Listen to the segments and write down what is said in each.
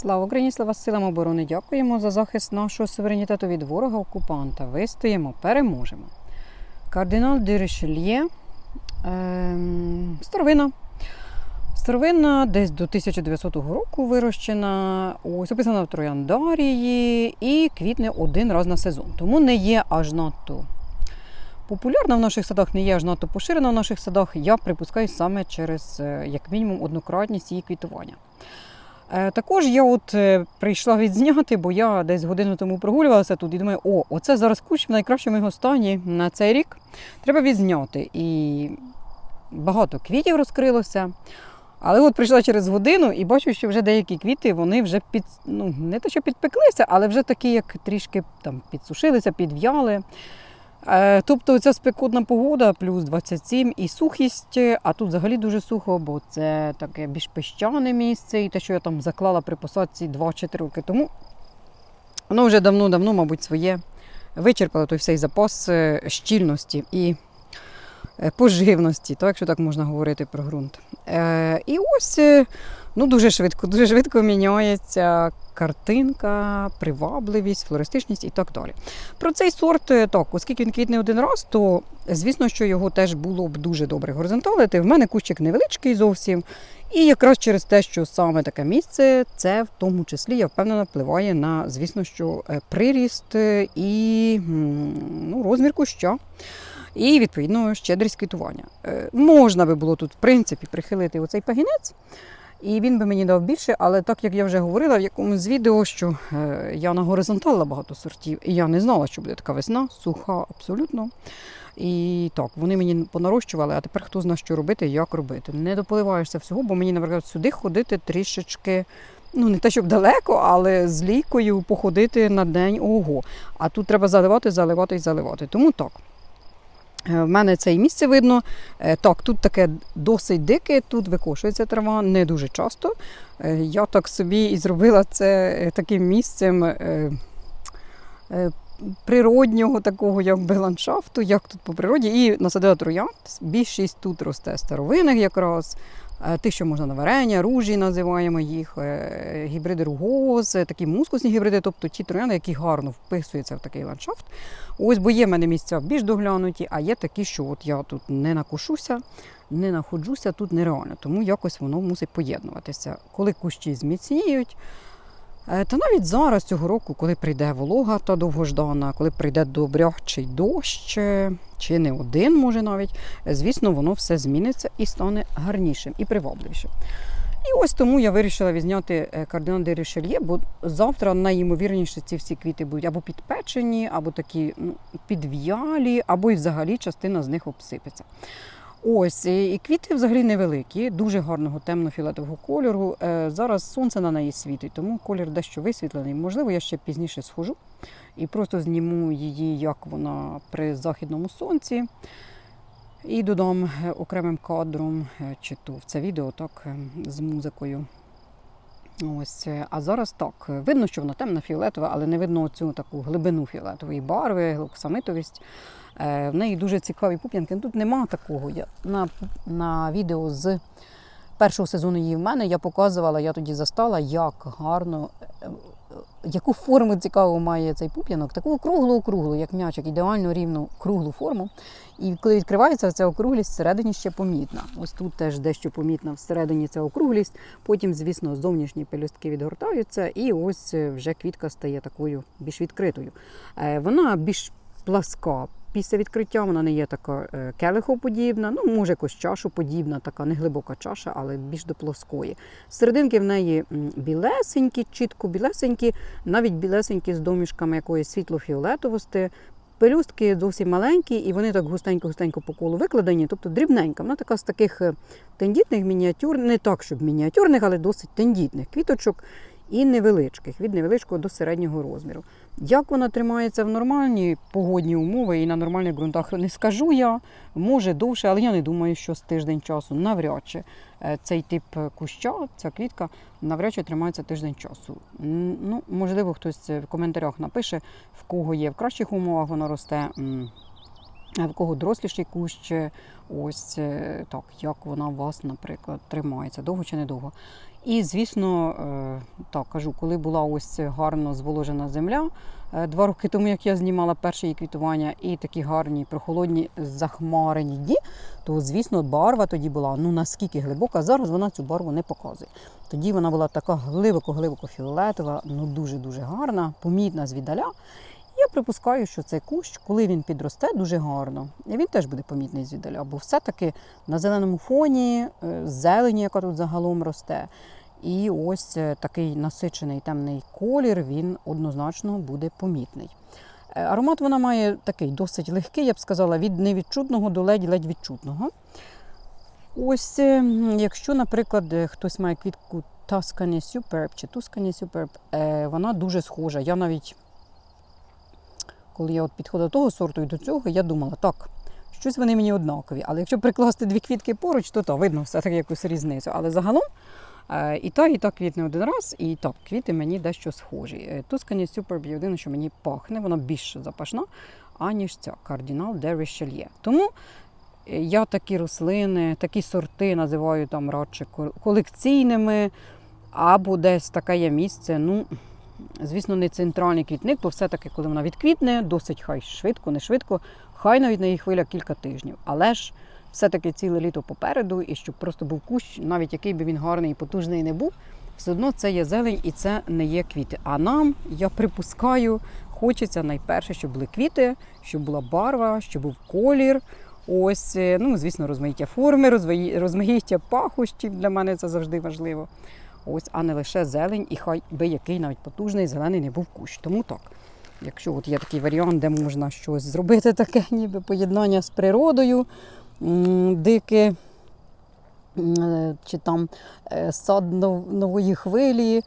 Слава Україні, слава силам оборони! Дякуємо за захист нашого суверенітету від ворога окупанта. Вистоїмо, переможемо. Кардинал де Ришельє, ем, старовина. Старовина десь до 1900 року вирощена, ось описана в Трояндарії і квітне один раз на сезон. Тому не є аж надто популярна в наших садах, не є аж надто поширена в наших садах. Я припускаю саме через е, як мінімум однократність її квітування. Е, Також я от е, прийшла відзняти, бо я десь годину тому прогулювалася тут і думаю, о, оце зараз кущ в найкращому його стані на цей рік. Треба відзняти. І багато квітів розкрилося. Але от прийшла через годину і бачу, що вже деякі квіти вони вже під, ну, не те, що підпеклися, але вже такі, як трішки там підсушилися, підв'яли. Е, Тобто ця спекотна погода, плюс 27 і сухість, а тут взагалі дуже сухо, бо це таке більш піщане місце, і те, що я там заклала при посадці 2-4 роки тому, воно вже давно-давно, мабуть, своє вичерпало той всей запас е, щільності і е, поживності, так, якщо так можна говорити про ґрунт. Е, І ось е, ну, дуже швидко, дуже швидко міняється картинка, привабливість, флористичність і так далі. Про цей сорт, е, так, оскільки він квітне один раз, то звісно, що його теж було б дуже добре горизонталити. В мене кущик невеличкий зовсім. І якраз через те, що саме таке місце, це в тому числі, я впевнена, впливає на, звісно, що приріст і ну, розмір куща. І, відповідно, щедрість квітування. Е, Можна би було тут, в принципі, прихилити оцей пагінець, і він би мені дав більше, але так як я вже говорила в якомусь відео, що е, я нагоризонталила багато сортів, і я не знала, що буде така весна, суха абсолютно. І так, вони мені понарощували, а тепер хто знає, що робити, як робити. Не дополиваєшся всього, бо мені, наприклад, сюди ходити трішечки. Ну, не те, щоб далеко, але з лікою походити на день ого. А тут треба заливати, заливати і заливати. Тому так. Е, В мене це і місце видно. Е, Так, тут таке досить дике, тут викошується трава не дуже часто. Е, Я так собі і зробила це таким місцем природнього такого якби ландшафту, як тут по природі, і насадила троянд. Більшість тут росте старовинних якраз. Е, Тих, що можна на варення, ружі називаємо їх, е, гібриди ругоз, е, такі мускусні гібриди, тобто ті троянди, які гарно вписуються в такий ландшафт. Ось, бо є в мене місця більш доглянуті, а є такі, що от я тут не накушуся, не находжуся, тут нереально. Тому якось воно мусить поєднуватися. Коли кущі зміцніють, та навіть зараз цього року, коли прийде волога та довгождана, коли прийде добрячий дощ, е, чи не один, може навіть, е, звісно, воно все зміниться і стане гарнішим і привабливішим. І ось тому я вирішила відзняти е, кардинал де Рішельє, бо завтра найімовірніше ці всі квіти будуть або підпечені, або такі ну, підв'ялі, або і взагалі частина з них обсипеться. Ось, і квіти взагалі невеликі, дуже гарного темно-фіолетового кольору. Е, Зараз сонце на неї світить, тому колір дещо висвітлений. Можливо, я ще пізніше схожу і просто зніму її, як вона при західному сонці. І додам е, окремим кадром, е, чи то в це відео так з музикою. Ось, е, а зараз так. Видно, що вона темна фіолетова, але не видно цю таку глибину фіолетової барви, глуксамитовість. Е, В неї дуже цікаві пуп'янки. Тут нема такого. Я на, на відео з першого сезону її в мене я показувала, я тоді застала, як гарно, е, яку форму цікаву має цей пуп'янок. Таку круглу-округлу, як м'ячик, ідеально рівну круглу форму. І коли відкривається ця округлість, всередині ще помітна. Ось тут теж дещо помітна всередині ця округлість. Потім, звісно, зовнішні пелюстки відгортаються, і ось вже квітка стає такою більш відкритою. Е, Вона більш пласка. Після відкриття вона не є така е, келихоподібна, ну може якось чашоподібна, така неглибока чаша, але більш до плоскої. Серединки в неї білесенькі, чітко білесенькі, навіть білесенькі з домішками якоїсь світло-фіолетовості. Пелюстки зовсім маленькі, і вони так густенько-густенько по колу викладені, тобто дрібненька. Вона така з таких е, тендітних, мініатюрних, не так, щоб мініатюрних, але досить тендітних квіточок і невеличких, від невеличкого до середнього розміру. Як вона тримається в нормальні погодні умови і на нормальних ґрунтах, не скажу я. Може довше, але я не думаю, що з тиждень часу навряд чи е, цей тип куща, ця квітка, навряд чи тримається тиждень часу. Ну, можливо, хтось в коментарях напише, в кого є в кращих умовах воно росте. в кого доросліший кущ, е, ось е, так, як вона у вас, наприклад, тримається, довго чи недовго. І, звісно, е, так кажу, коли була ось гарно зволожена земля, е, два роки тому, як я знімала перше її квітування, і такі гарні, прохолодні, захмарені дні, то, звісно, барва тоді була ну наскільки глибока. Зараз вона цю барву не показує. Тоді вона була така глибоко-глибоко фіолетова, ну дуже-дуже гарна, помітна звідаля. Я припускаю, що цей кущ, коли він підросте дуже гарно, і він теж буде помітний звіддаля, бо все-таки на зеленому фоні е, зелені, яка тут загалом росте. І ось е, такий насичений темний колір, він однозначно буде помітний. Е, Аромат вона має такий досить легкий, я б сказала, від невідчутного до ледь-ледь відчутного. Ось, якщо, наприклад, хтось має квітку Tuscany Superb чи Tuscany Superb, вона дуже схожа. Я навіть коли я от підходила до того сорту і до цього, я думала, так, щось вони мені однакові. Але якщо прикласти дві квітки поруч, то то видно все-таки якусь різницю. Але загалом е, і та, і та квітне один раз, і так, квіти мені дещо схожі. Е, Тускані Superb єдине, що мені пахне, вона більш запашна, аніж ця кардинал де Richelieu. Тому е, я такі рослини, такі сорти називаю там радше колекційними, або десь таке є місце. Ну, звісно, не центральний квітник, бо все-таки, коли вона відквітне, досить хай швидко, не швидко, хай навіть на її хвиля кілька тижнів. Але ж все-таки ціле літо попереду, і щоб просто був кущ, навіть який би він гарний і потужний не був, все одно це є зелень і це не є квіти. А нам, я припускаю, хочеться найперше, щоб були квіти, щоб була барва, щоб був колір. Ось, е, ну, звісно, розмаїття форми, розмаїття пахощів для мене це завжди важливо. Ось, а не лише зелень, і хай би який навіть потужний зелений не був кущ. Тому так. Якщо от є такий варіант, де можна щось зробити таке, ніби поєднання з природою, дике, е, чи там е, сад нової хвилі,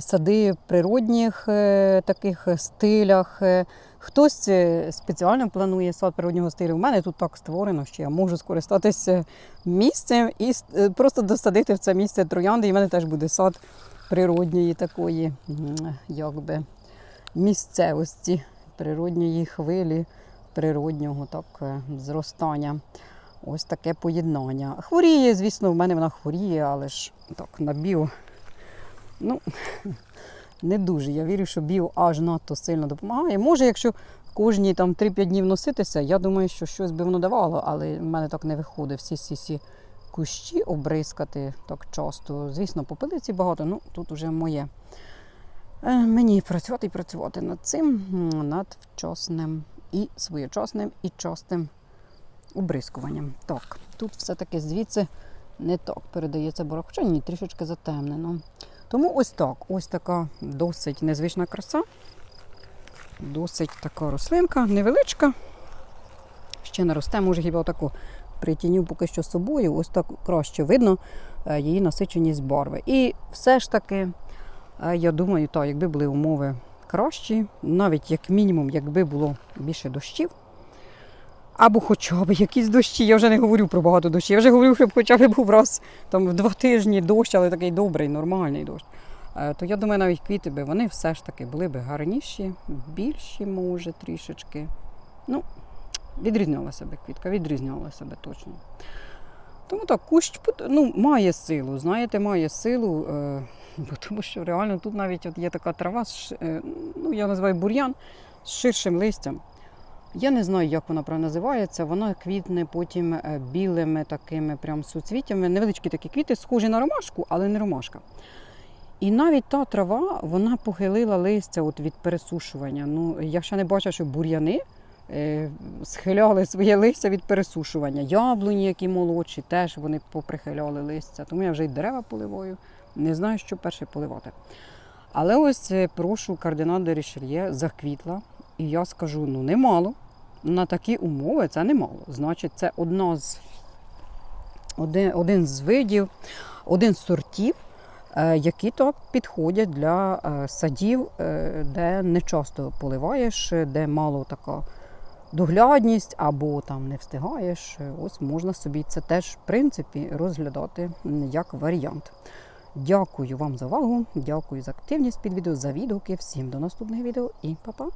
сади в природних е, таких стилях. е, Хтось е, спеціально планує сад природнього стилю. У мене тут так створено, що я можу скористатися місцем і е, просто досадити в це місце троянди. І в мене теж буде сад природньої такої, якби місцевості, природньої хвилі, природнього так, е, зростання. Ось таке поєднання. Хворіє, звісно, в мене вона хворіє, але ж так, на біо. Ну, не дуже. Я вірю, що біо аж надто сильно допомагає. Може, якщо кожні там 3-5 днів носитися, я думаю, що щось би воно давало, але в мене так не виходить всі ці всі кущі обрискати так часто. Звісно, попелиці багато, ну тут уже моє. Е, Мені працювати і працювати над цим, над вчасним і своєчасним, і частим обрискуванням. Так, тут все-таки звідси не так передається хоча ні, трішечки затемнено. Тому ось так, ось така досить незвична краса. Досить така рослинка, невеличка. Ще не росте, може хіба отаку притіню поки що собою, ось так краще видно е, її насиченість барви. І все ж таки, е, я думаю, так, якби були умови кращі, навіть як мінімум, якби було більше дощів, або хоча б якісь дощі. Я вже не говорю про багато дощів. Я вже говорю, щоб хоча б був раз там в два тижні дощ, але такий добрий, нормальний дощ. Е, То я думаю, навіть квіти би вони все ж таки були б гарніші, більші, може, трішечки. Ну, відрізнялася би квітка, відрізнялася би точно. Тому так, кущ ну, має силу, знаєте, має силу, е, тому що реально тут навіть от є така трава, е, ну, я називаю бур'ян з ширшим листям. Я не знаю, як вона правильно називається. Вона квітне потім е, білими такими прям суцвіттями. Невеличкі такі квіти, схожі на ромашку, але не ромашка. І навіть та трава вона похилила листя от від пересушування. Ну, я ще не бачила, що бур'яни е, схиляли своє листя від пересушування. Яблуні, які молодші, теж вони поприхиляли листя. Тому я вже й дерева поливаю. Не знаю, що перше поливати. Але ось е, прошу кардинал де Рішельє заквітла. І я скажу: ну немало. На такі умови це немало. Значить, це одна з один, один з видів, один з сортів, е, які то підходять для е, садів, е, де не часто поливаєш, де мало така доглядність або там не встигаєш. Ось можна собі це теж в принципі розглядати як варіант. Дякую вам за увагу, дякую за активність під відео, за відгуки. Всім до наступних відео і па-па!